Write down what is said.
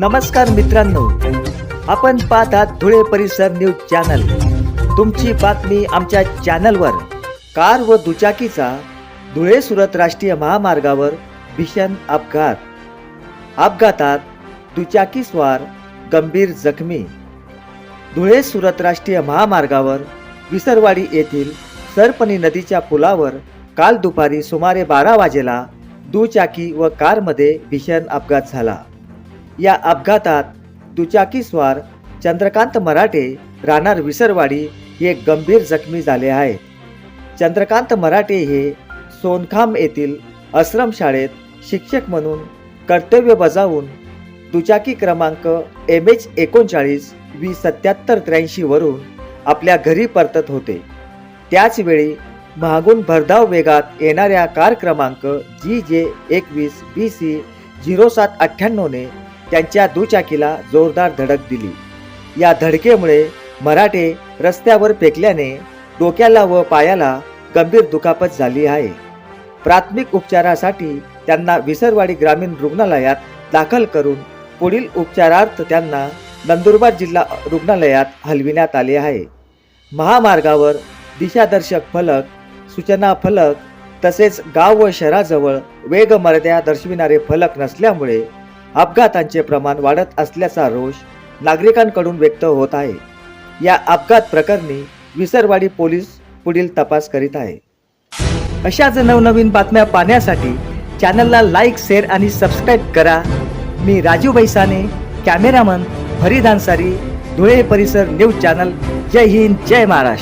नमस्कार मित्रांनो. आपण पाहतात धुळे परिसर न्यूज चॅनल. तुमची बातमी आमच्या चॅनलवर. कार व दुचाकीचा धुळे सुरत राष्ट्रीय महामार्गावर भीषण अपघात. अपघातात दुचाकी स्वार गंभीर जखमी. धुळे सुरत राष्ट्रीय महामार्गावर विसरवाडी येथील सरपणी नदीच्या पुलावर काल दुपारी सुमारे बारा वाजेला दुचाकी व कारमध्ये भीषण अपघात झाला. या अपघातात दुचाकीस्वार चंद्रकांत मराठे राहणार विसरवाडी हे गंभीर जखमी झाले आहेत. चंद्रकांत मराठे हे सोनखाम येथील आश्रम शाळेत शिक्षक म्हणून कर्तव्य बजावून दुचाकी क्रमांक एम एच एकोणचाळीस वी सत्याहत्तर त्र्याऐंशीवरून आपल्या घरी परतत होते. त्याचवेळी मागून भरधाव वेगात येणाऱ्या कार क्रमांक जी जे एकवीस बी सी झिरो सात अठ्ठ्याण्णवने त्यांच्या दुचाकीला जोरदार धडक दिली. या धडकेमुळे मराठे रस्त्यावर फेकल्याने डोक्याला व पायाला गंभीर दुखापत झाली आहे. प्राथमिक उपचारासाठी त्यांना विसरवाडी ग्रामीण रुग्णालयात दाखल करून पुढील उपचारार्थ त्यांना नंदुरबार जिल्हा रुग्णालयात हलविण्यात आले आहे. महामार्गावर दिशादर्शक फलक सूचना फलक तसेच गाव व शहराजवळ वेगमर्यादा दर्शविणारे फलक नसल्यामुळे अपघातांचे प्रमाण वाढत असल्याचा रोष नागरिकांकडून व्यक्त होत आहे. या अपघात प्रकरणी विसरवाडी पोलीस पुढील तपास करीत आहे. अशाच नवनवीन बातम्या पाहण्यासाठी चॅनलला लाईक शेअर आणि सबस्क्राईब करा. मी राजू बैसाने कॅमेरामन फरीद अन्सारी धुळे परिसर न्यूज चॅनल. जय हिंद जय महाराष्ट्र.